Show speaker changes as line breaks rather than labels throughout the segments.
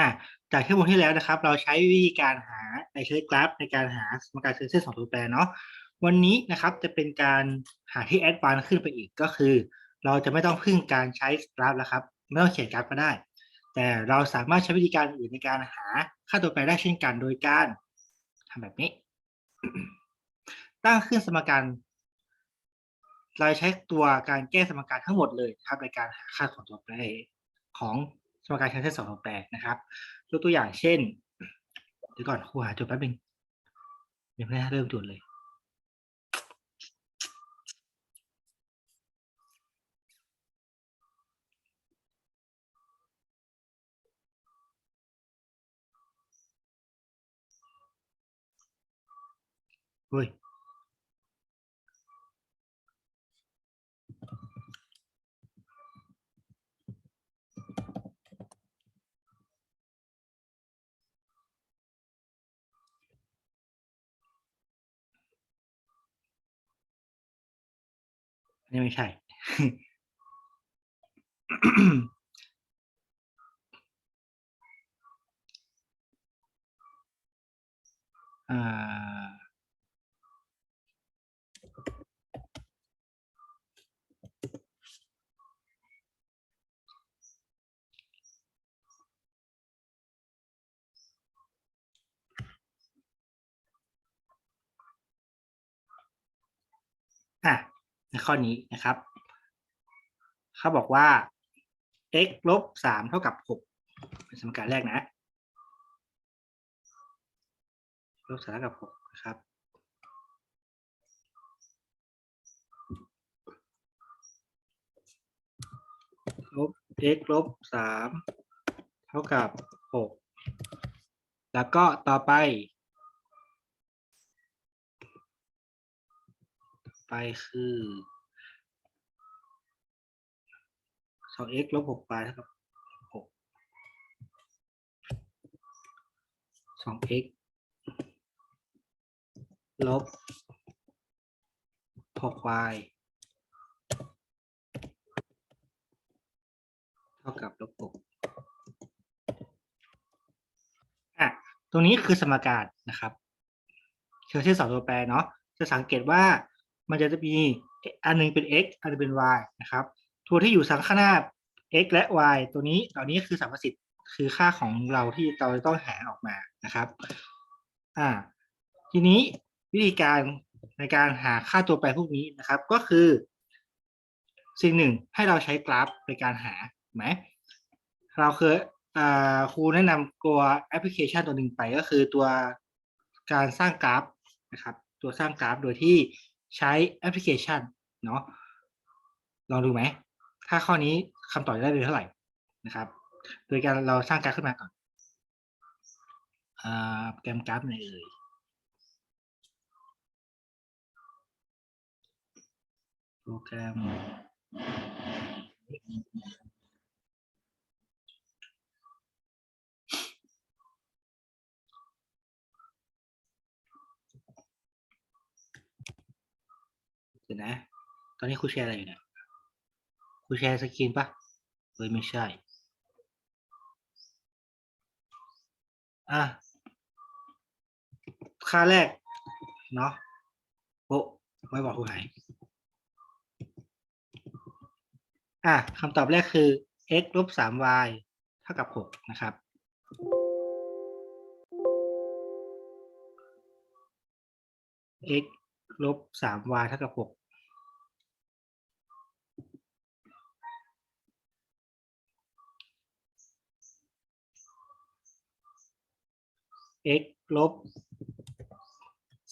อะจากที่บทที่แล้วนะครับ เราใช้วิธีการหาในใช้กราฟ ในการหาสมการเซนเซอร์สองตัวแปรเนาะวันนี้นะครับจะเป็นการหาที่แอดวานซ์ขึ้นไปอีกก็คือ เราจะไม่ต้องพึ่งการใช้กราฟแล้วครับไม่ต้องเขียนกราฟก็ได้ แต่เราสามารถใช้วิธีการอื่นในการหาค่าตัวแปรได้เช่นกันโดยการทำแบบนี้ ตั้งขึ้นสมการเราใช้ตัวการแก้สมการทั้งหมดเลยครับในการหาค่าของตัวแปรของ สมการเซนเซอร์สองตัวแปรนะครับยกตัวอย่างเช่นเดี๋ยวก่อนครูหาจุดแป๊บนึงยังไม่ได้เริ่มจุดเลยเฮ้ย อันนี้ไม่ใช่ อ่า อะ ในข้อนี้นะครับ เขาบอกว่า x ลบสามเท่ากับหกเป็นสมการแรกนะ ลบสามเท่ากับหกนะครับ ลบ x ลบสามเท่ากับหกแล้วก็ต่อไป ไปคือสอง x ลบหกไปเท่ากับหกสอง x ลบหก y เท่ากับลบหกอะ ตรงนี้คือสมการนะครับเชิงเส้นสองตัวแปรเนาะ จะสังเกตว่า มันจะมีอันหนึงเป็น x อันหนึงเป็น y นะครับ ตัวที่อยู่สังข้างหน้า x และ y ตัวนี้เหล่านี้คือสัมประสิทธิ์คือค่าของเราที่เราจะต้องหาออกมานะครับ อ่า ทีนี้วิธีการในการหาค่าตัวแปรพวกนี้นะครับ ก็คือ สิ่งหนึ่งให้เราใช้กราฟในการหาไหมเราเคยอ่าครูแนะนำตัวแอปพลิเคชันตัวหนึ่งไปก็คือตัวการสร้างกราฟนะครับ ตัวสร้างกราฟโดยที่ ใช้แอปพลิเคชันเนาะลองดูไหม ถ้าข้อนี้คำตอบจะได้เป็นเท่าไหร่นะครับ โดยการเราสร้างกราฟขึ้นมาก่อนอโปรแกรมกราฟไหนเอ่ยโปรแกรม ดี๋ยวนะ ตอนนี้ครูแชร์อะไรอยู่เนี่ยครูแชร์สกรีนปะเฮ้ยไม่ใช่ อะ ค่าแรก เนาะโอ้ไม่บอกครูหายอะคำตอบแรกคือ x ลบสาม y เท่ากับหกนะครับ x ลบสาม y เท่ากับหก x ลบ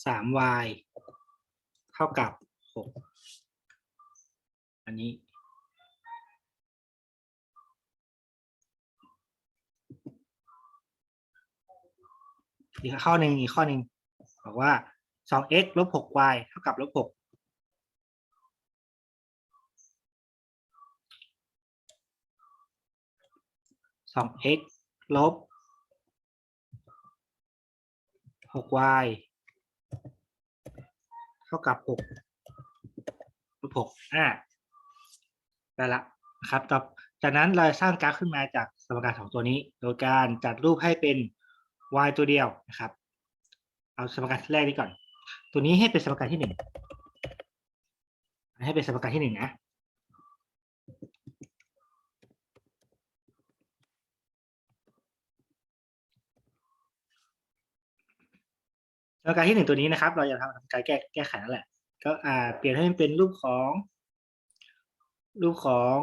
สาม y เท่ากับหกอันนี้ อีกข้อหนึ่งอีกข้อหนึ่งบอกว่าสอง x ลบหก y เท่ากับลบหกสอง x ลบ หก y เท่ากับหกลบหกอ่าได้ละนะครับต่อจากนั้นเราสร้างกราฟขึ้นมาจากสมการสองตัวนี้ โดยการจัดรูปให้เป็น y ตัวเดียวนะครับ เอาสมการแรกนี้ก่อน ตัวนี้ให้เป็นสมการที่หนึ่งให้เป็นสมการที่หนึ่งนะ สมการที่หนึ่งตัวนี้นะครับ เราจะทำการแก้แก้ไขนั่นแหละ ก็อ่าเปลี่ยนให้มันเป็นรูปของ รูปของ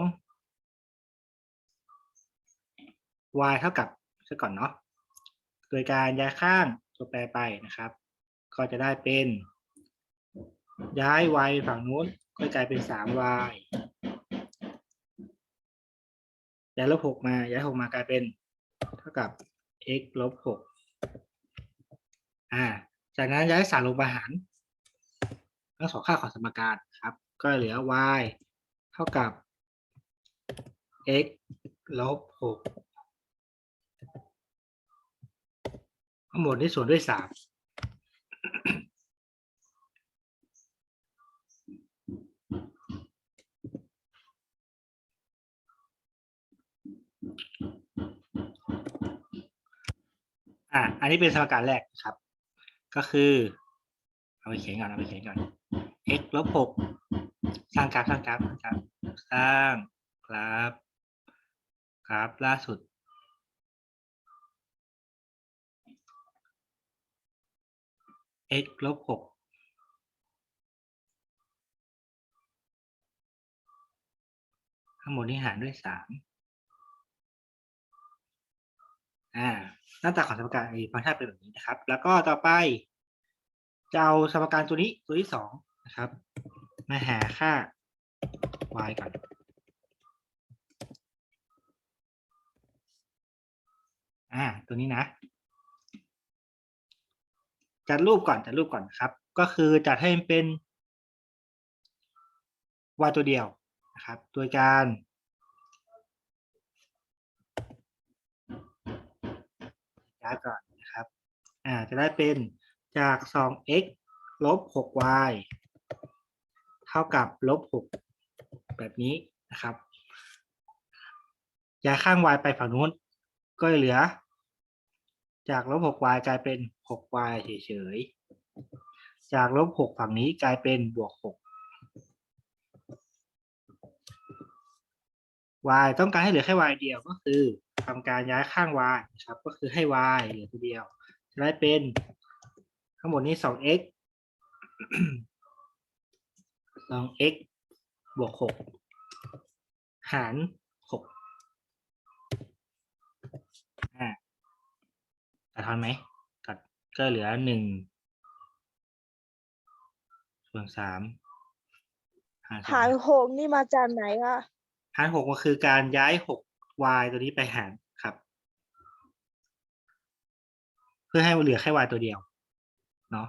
y เท่ากับซะก่อนเนาะโดยการย้ายข้างตัวแปรไปนะครับ ก็จะได้เป็น ย้าย y ฝั่งนู้นก็กลายเป็น 3y ย้ายลบหกมา ย้ายหกมากลายเป็น เท่ากับ x ลบหกอ่า จากนั้นย้ายสารลงมาหารทั้งสองค่าของสมการครับ ก็เหลือ y เท่ากับ x ลบหกทั้งหมดนี้ส่วนด้วยสามอะอันนี้เป็นสมการแรกครับ ก็คือ เอาไปเขียนก่อนเอาไปเขียนก่อน x ลบหกสร้างกราฟสร้างกราฟสร้างกราฟสร้างกราฟกราฟล่าสุด x ลบหกทั้งหมดนี้หารด้วยสามอ่า หน้าตาของสมการไอ้ฟังก์ชันเป็นแบบนี้นะครับ แล้วก็ต่อไป จะเอาสมการตัวนี้ตัวที่สองนะครับ มาหาค่า y ก่อนอ่า ตัวนี้นะ จัดรูปก่อนจัดรูปก่อนครับ ก็คือจัดให้มันเป็น y ตัวเดียวนะครับ โดยการายก่อนนะครับอ่าจะได้เป็นจาก 2x ลบ 6y เท่ากับลบ 6 แบบนี้นะครับย้ายข้าง y ไปฝั่งนู้น ก็เหลือ จากลบ 6y กลายเป็น 6y เฉยๆ จากลบ 6 ฝั่งนี้กลายเป็นบวก 6 y ต้องการให้เหลือแค่ y เดียวก็คือ ทำการย้ายข้าง y นะครับ ก็คือให้ y เหลือตัวเดียว จะได้เป็นทั้งหมดนี้ 2x 2x บวก 6 หาร 6อ่าตัดทอนไหมตัดก็เหลือ 1 ส่วน 3 หารสอง
หารหกนี่มาจากไหนคะ
หารหกก็คือการย้ายหก y ตัวนี้ไปหารครับ เพื่อให้เหลือแค่ y ตัวเดียว เนาะ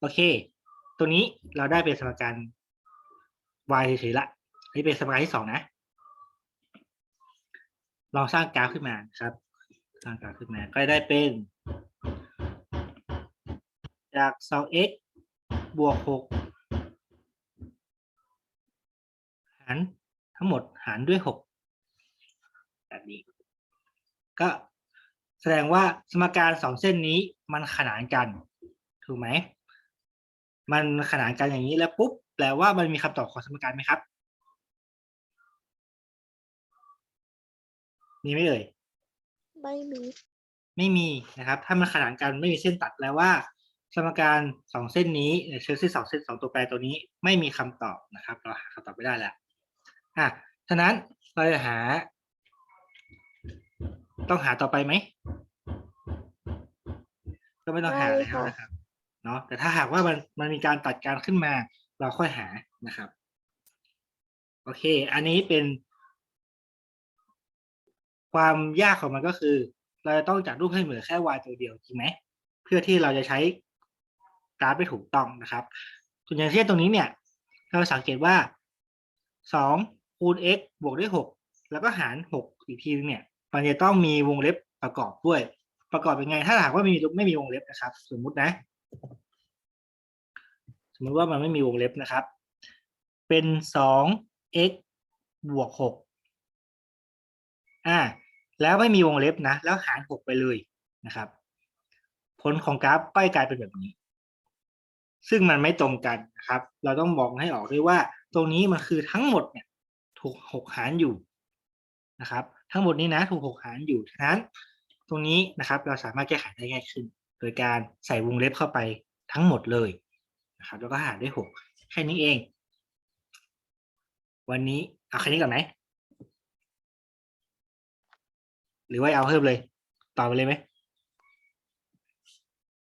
โอเค ตัวนี้เราได้เป็นสมการ y เฉยๆละนนี้เป็นสมการที่สองนะ ลองสร้างกราฟขึ้นมาครับ สร้างกราฟขึ้นมา ก็ได้เป็น จาก 2x บวก 6 หารทั้งหมดหารด้วย6แบบนี้ ก็แสดงว่าสมการสองเส้นนี้มันขนานกัน ถูกไหม มันขนานกันอย่างนี้แล้วปุ๊บแปลว่ามันมีคำตอบของสมการไหมครับ มีไหมเอ่ย
ไม่มี
ไม่มีนะครับ ถ้ามันขนานกันไม่มีเส้นตัดแปลว่า สมการสองเส้นนี้เอ่อเชื้อเส้นสองเส้นสองตัวแปรตัวนี้ ไม่มีคำตอบนะครับ เราหาคำตอบไม่ได้แล้ว อะฉะนั้นเราจะหา ต้องหาต่อไปไหม ก็ไม่ต้องหา
ไม่
แล้ว
ค่ะ
นะครับ เนาะแต่ถ้าหากว่ามันมันมีการตัดการขึ้นมา เราค่อยหานะครับ โอเค อันนี้เป็น ความยากของมันก็คือ เราจะต้องจัดรูปให้เหมือนแค่ y ตัวเดียวจริงไหม เพื่อที่เราจะใช้กราฟไปถูกต้องนะครับส่วนอย่างเช่นตรงนี้เนี่ย เราสังเกตว่าสอง คูณ x บวกด้วยหกแล้วก็หารหกอีกทีนึงเนี่ย มันจะต้องมีวงเล็บประกอบด้วย ประกอบยังไง ถ้าหากว่าไม่มีไม่มีวงเล็บนะครับ สมมุตินะ สมมติว่ามันไม่มีวงเล็บนะครับ เป็นสอง x บวกหกอ่า แล้วไม่มีวงเล็บนะ แล้วหารหกไปเลยนะครับ ผลของกราฟก็กลายเป็นแบบนี้ ซึ่งมันไม่ตรงกันนะครับ เราต้องบอกให้ออกด้วยว่าตรงนี้มันคือทั้งหมดเนี่ย ถูกหกหารอยู่นะครับ ทั้งหมดนี้นะถูกหกหารอยู่ฉะนั้น ตรงนี้นะครับเราสามารถแก้ไขได้ง่ายขึ้น โดยการใส่วงเล็บเข้าไปทั้งหมดเลยนะครับ แล้วก็หารด้วยหกแค่นี้เอง วันนี้เอาแค่นี้ก่อนไหมหรือว่าเอาเพิ่มเลยต่อไปเลยไหม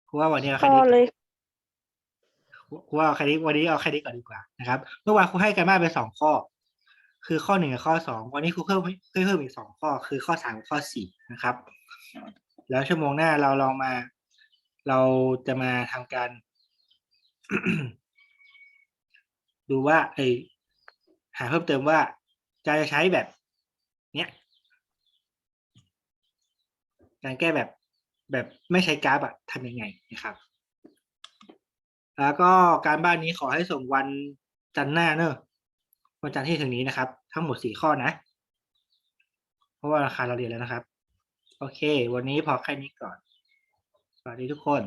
ครูว่าวันนี้เอา
พ
แค่
อ
นี้
เลย
ครูว่าเอาแค่นี้วันนี้เอาแค่นี้ก่อนดีกว่านะครับ เมื่อวานครูให้กันบ้านไปสองข้อ คือข้อหนึ่งกับข้อสองวันนี้ครูเพิ่มเพิ่มอีกสองข้อ คือข้อสามกับข้อสี่นะครับ แล้วชั่วโมงหน้าเราลองมา เราจะมาทำการ ดูว่าไอหาเพิ่มเติมว่าจะใช้แบบ เนี้ยการแก้แบบแบบไม่ใช้กราฟอะทำยังไงนะครับ แล้วก็การบ้านนี้ขอให้ส่งวันจันทร์หน้าเนอะ วันจันทร์ที่ถึงนี้นะครับ ทั้งหมดสี่ข้อนะ เพราะว่าราคาเราเรียนแล้วนะครับ โอเค วันนี้พอแค่นี้ก่อนสวัสดีทุกคน